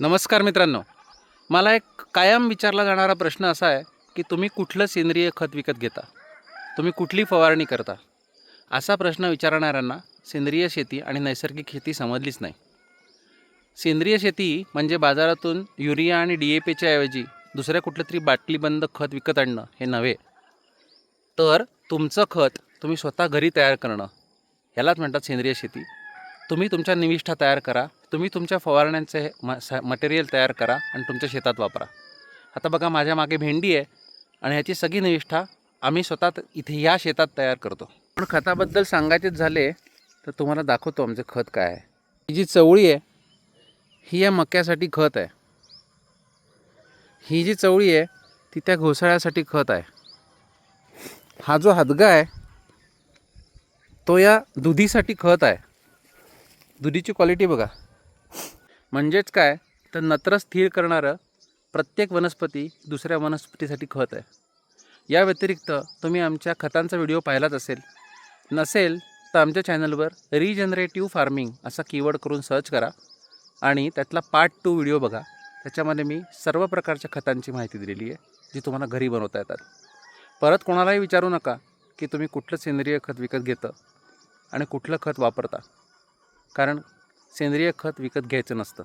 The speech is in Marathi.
नमस्कार मित्रांनो. मला एक कायम विचारला जाणारा प्रश्न असा आहे की तुम्ही कुठलं सेंद्रिय खत विकत घेता? तुम्ही कुठली फवारणी करता? असा प्रश्न विचारणाऱ्यांना सेंद्रिय शेती आणि नैसर्गिक शेती समजलीच नाही. सेंद्रिय शेती म्हणजे बाजारातून युरिया आणि डी ए पीच्या ऐवजी दुसऱ्या कुठलं तरी बाटलीबंद खत विकत आणणं हे नव्हे. तर तुमचं खत तुम्ही स्वतः घरी तयार करणं ह्यालाच म्हणतात सेंद्रिय शेती. तुम्ही तुमच्या निविष्ठा तयार करा तुम्ही तुमच्या फवारण्यांचे म स मटेरियल तयार करा आणि तुमच्या शेतात वापरा. आता बघा माझ्या मागे भेंडी आहे आणि ह्याची सगळी निविष्ठा आम्ही स्वतः इथे ह्या शेतात तयार करतो. पण खताबद्दल सांगायचेच झाले तर तुम्हाला दाखवतो आमचं खत काय आहे. ही जी चवळी आहे ही या मक्यासाठी खत आहे. ही जी चवळी आहे ती त्या घोसाळ्यासाठी खत आहे. हा जो हदगा आहे तो या दुधीसाठी खत आहे. दुधीची क्वालिटी बघा. म्हणजेच काय? तर नत्र स्थिर करणारं प्रत्येक वनस्पती दुसऱ्या वनस्पतीसाठी खत आहे. या व्यतिरिक्त तुम्ही आमच्या खतांचा व्हिडिओ पाहिलाच असेल. नसेल तर आमच्या चॅनलवर रिजनरेटिव्ह फार्मिंग असा कीवर्ड करून सर्च करा आणि त्यातला पार्ट टू व्हिडिओ बघा. त्याच्यामध्ये मी सर्व प्रकारच्या खतांची माहिती दिलेली आहे जी तुम्हाला घरी बनवता येतात. परत कोणालाही विचारू नका की तुम्ही कुठलं सेंद्रिय खत विकत घेतं आणि कुठलं खत वापरता. कारण सेंद्रिय खत विकत घ्यायचं नसतं.